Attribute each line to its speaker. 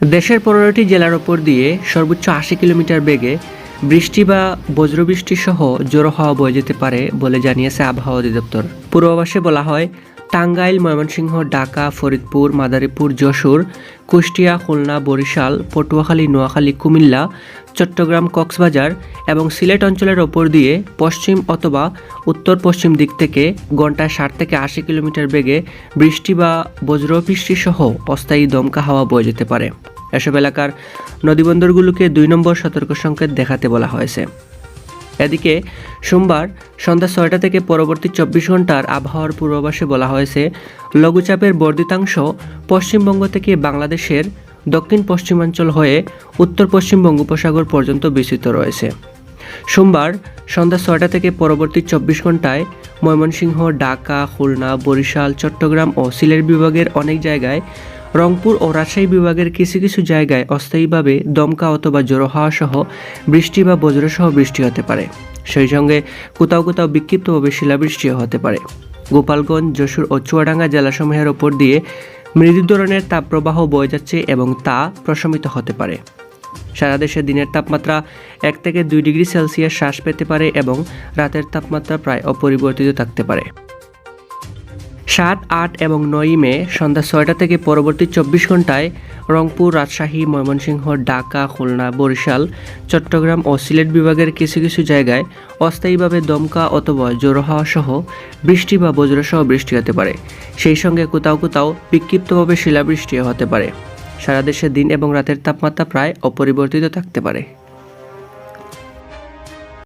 Speaker 1: দেশের পনেরোটি জেলার ওপর দিয়ে সর্বোচ্চ আশি কিলোমিটার বেগে বৃষ্টি বা বজ্রবৃষ্টি সহ জোড়ো হাওয়া বয়ে যেতে পারে বলে জানিয়েছে আবহাওয়া অধিদপ্তর। পূর্বাভাসে বলা হয়, টাঙ্গাইল, ময়মনসিংহ, ঢাকা, ফরিদপুর, মাদারীপুর, যশোর, কুষ্টিয়া, খুলনা, বরিশাল, পটুয়াখালী, নোয়াখালী, কুমিল্লা, চট্টগ্রাম, কক্সবাজার এবং সিলেট অঞ্চলের ওপর দিয়ে পশ্চিম অথবা উত্তর পশ্চিম দিক থেকে ঘন্টায় ষাট থেকে আশি কিলোমিটার বেগে বৃষ্টি বা বজ্রবৃষ্টি সহ অস্থায়ী দমকা হাওয়া বয়ে যেতে পারে। এসব এলাকার নদীবন্দরগুলোকে দুই নম্বর সতর্ক সংকেত দেখাতে বলা হয়েছে। এদিকে, সোমবার সন্ধ্যা ছয়টা থেকে পরবর্তী চব্বিশ ঘণ্টার আবহাওয়ার পূর্বাভাসে বলা হয়েছে, লঘুচাপের বর্ধিতাংশ পশ্চিমবঙ্গ থেকে বাংলাদেশের দক্ষিণ পশ্চিমাঞ্চল হয়ে উত্তর পশ্চিম বঙ্গোপসাগর পর্যন্ত বিস্তৃত রয়েছে। সোমবার সন্ধ্যা ছয়টা থেকে পরবর্তী চব্বিশ ঘন্টায় ময়মনসিংহ, ঢাকা, খুলনা, বরিশাল, চট্টগ্রাম ও সিলেট বিভাগের অনেক জায়গায় রংপুর ও রাজশাহী বিভাগের কিছু কিছু জায়গায় অস্থায়ীভাবে দমকা অথবা জোড়ো হাওয়া সহ বৃষ্টি বা বজ্রসহ বৃষ্টি হতে পারে। সেই সঙ্গে কোথাও কোথাও বিক্ষিপ্তভাবে শিলাবৃষ্টিও হতে পারে। গোপালগঞ্জ, যশোর ও চুয়াডাঙ্গা জেলাসমূহের ওপর দিয়ে মৃদু ধরনের তাপপ্রবাহ বয়ে যাচ্ছে এবং তা প্রশমিত হতে পারে। সারা দেশে দিনের তাপমাত্রা এক থেকে দুই ডিগ্রি সেলসিয়াস হ্রাস পেতে পারে এবং রাতের তাপমাত্রা প্রায় অপরিবর্তিত থাকতে পারে। সাত, আট এবং নয়ই মে সন্ধ্যা ছয়টা থেকে পরবর্তী চব্বিশ ঘন্টায় রংপুর, রাজশাহী, ময়মনসিংহ, ঢাকা, খুলনা, বরিশাল, চট্টগ্রাম ও সিলেট বিভাগের কিছু কিছু জায়গায় অস্থায়ীভাবে দমকা অথবা জোড়ো হাওয়া সহ বৃষ্টি বা বজ্রসহ বৃষ্টি হতে পারে। সেই সঙ্গে কোথাও কোথাও বিক্ষিপ্তভাবে শিলাবৃষ্টিও হতে পারে। সারা দেশে দিন এবং রাতের তাপমাত্রা প্রায় অপরিবর্তিত থাকতে পারে।